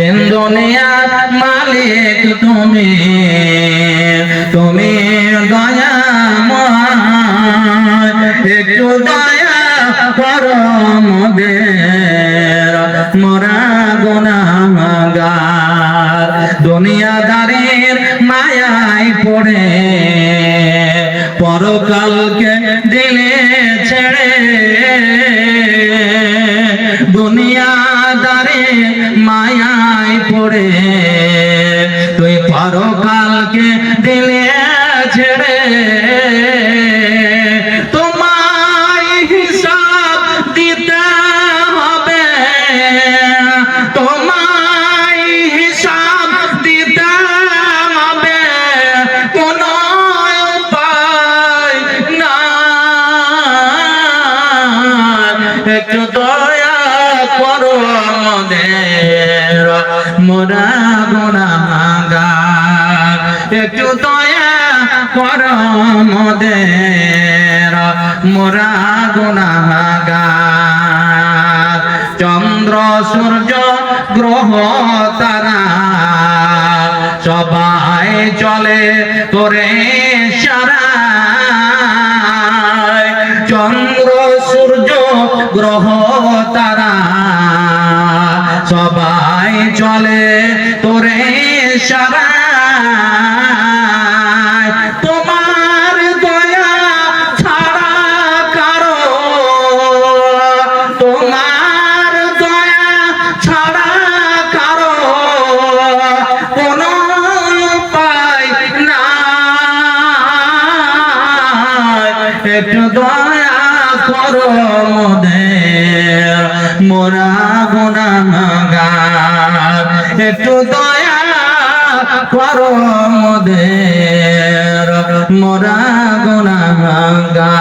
দুনিয়ার মালিক তুমি? তুমি দয়াময়, একটু দয়া করো মোদের। মোরা গুনাহগার, দুনিয়াদারের মায়ায় পড়ে। পরকালকে দিলে ছেড়ে। দুনিয়াদারে পরকালকে দিলে আমাদের মোরা গুণাগার। একটু দয়া করো আমাদের মোরা গুণাগার। চন্দ্র, সূর্য, গ্রহ, তারা সবাই চলে করে সারা চন্দ্র, সূর্য, গ্রহ, তারা সবাই চলে তোরে সারা তোমার দয়া ছাড়া কারও, তোমার দয়া ছাড়া কারও কোন উপায় না একটু দয়া করো মোদের মোরা গুণাগার একটু দয়া করো মোদের মোরা গা